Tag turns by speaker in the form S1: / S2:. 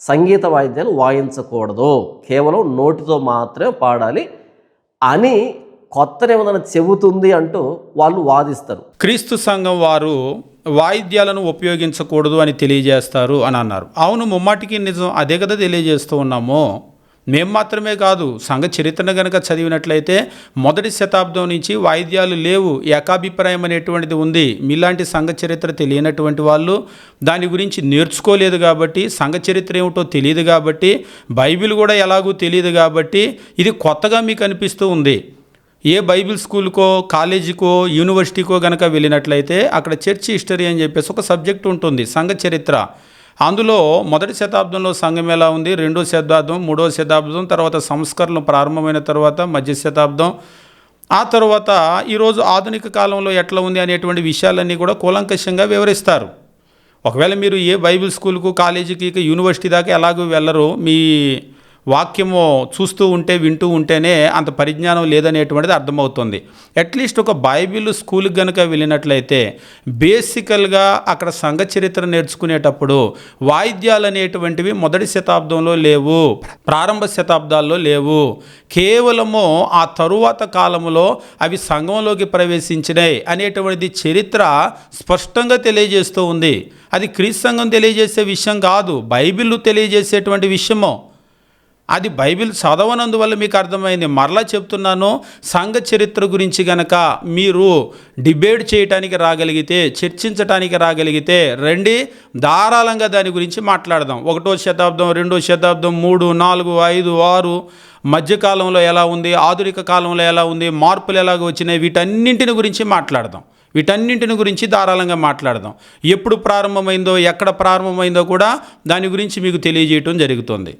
S1: సంగీత వాయిద్యాలు వాయించకూడదు. కేవలం నోటితో మాత్రమే పాడాలి అని కొత్త నిబంధన చెబుతుంది అంటూ వాళ్ళు వాదిస్తారు.
S2: క్రీస్తు సంఘం వారు వాయిద్యాలను ఉపయోగించకూడదు అని తెలియజేస్తారు అని అన్నారు. అవును ముమ్మాటికి నిజం అదే కదా తెలియజేస్తూ ఉన్నాము. మేము మాత్రమే కాదు సంఘ చరిత్రను గనక చదివినట్లయితే మొదటి శతాబ్దం నుంచి వాయిద్యాలు లేవు ఏకాభిప్రాయం అనేటువంటిది ఉంది. మీలాంటి సంఘ చరిత్ర తెలియనటువంటి వాళ్ళు దాని గురించి నేర్చుకోలేదు కాబట్టి సంఘ చరిత్ర ఏమిటో తెలియదు కాబట్టి బైబిల్ కూడా ఎలాగూ తెలియదు కాబట్టి ఇది కొత్తగా మీకు అనిపిస్తూ ఉంది. ఏ బైబిల్ స్కూల్కో కాలేజీకో యూనివర్సిటీకో కనుక వెళ్ళినట్లయితే అక్కడ చర్చ్ హిస్టరీ అని చెప్పేసి ఒక సబ్జెక్ట్ ఉంటుంది సంఘ చరిత్ర. అందులో మొదటి శతాబ్దంలో సంఘం ఎలా ఉంది? రెండో శతాబ్దం మూడో శతాబ్దం తర్వాత సంస్కరణలు ప్రారంభమైన తర్వాత మధ్య శతాబ్దం. ఆ తర్వాత ఈరోజు ఆధునిక కాలంలో ఎట్లా ఉంది అనేటువంటి విషయాలన్నీ కూడా కూలంకషంగా వివరిస్తారు. ఒకవేళ మీరు ఏ బైబిల్ స్కూల్కు కాలేజీకి ఇక యూనివర్సిటీ దాకా ఎలాగో వెళ్ళరు మీ వాక్యము చూస్తూ ఉంటే వింటూ ఉంటేనే అంత పరిజ్ఞానం లేదనేటువంటిది అర్థమవుతుంది. అట్లీస్ట్ ఒక బైబిల్ స్కూల్కి కనుక వెళ్ళినట్లయితే బేసికల్గా అక్కడ సంఘ చరిత్ర నేర్చుకునేటప్పుడు వాయిద్యాలు అనేటువంటివి మొదటి శతాబ్దంలో లేవు ప్రారంభ శతాబ్దాల్లో లేవు. కేవలము ఆ తరువాత కాలంలో అవి సంఘంలోకి ప్రవేశించినాయి అనేటువంటిది చరిత్ర స్పష్టంగా తెలియజేస్తూ ఉంది. అది క్రీస్తు సంఘం తెలియజేసే విషయం కాదు బైబిల్ తెలియజేసేటువంటి విషయము. అది బైబిల్ చదవనందువల్ల మీకు అర్థమైంది. మరలా చెప్తున్నాను సంఘ చరిత్ర గురించి గనక మీరు డిబేట్ చేయటానికి రాగలిగితే చర్చించటానికి రాగలిగితే రండి ధారాళంగా దాని గురించి మాట్లాడదాం. ఒకటో శతాబ్దం రెండో శతాబ్దం మూడు నాలుగు ఐదు ఆరు మధ్యకాలంలో ఎలా ఉంది ఆధునిక కాలంలో ఎలా ఉంది మార్పులు ఎలాగ వచ్చినాయి వీటన్నింటిని గురించి మాట్లాడదాం. వీటన్నింటిని గురించి ధారాళంగా మాట్లాడదాం. ఎప్పుడు ప్రారంభమైందో ఎక్కడ ప్రారంభమైందో కూడా దాని గురించి మీకు తెలియజేయటం జరుగుతుంది.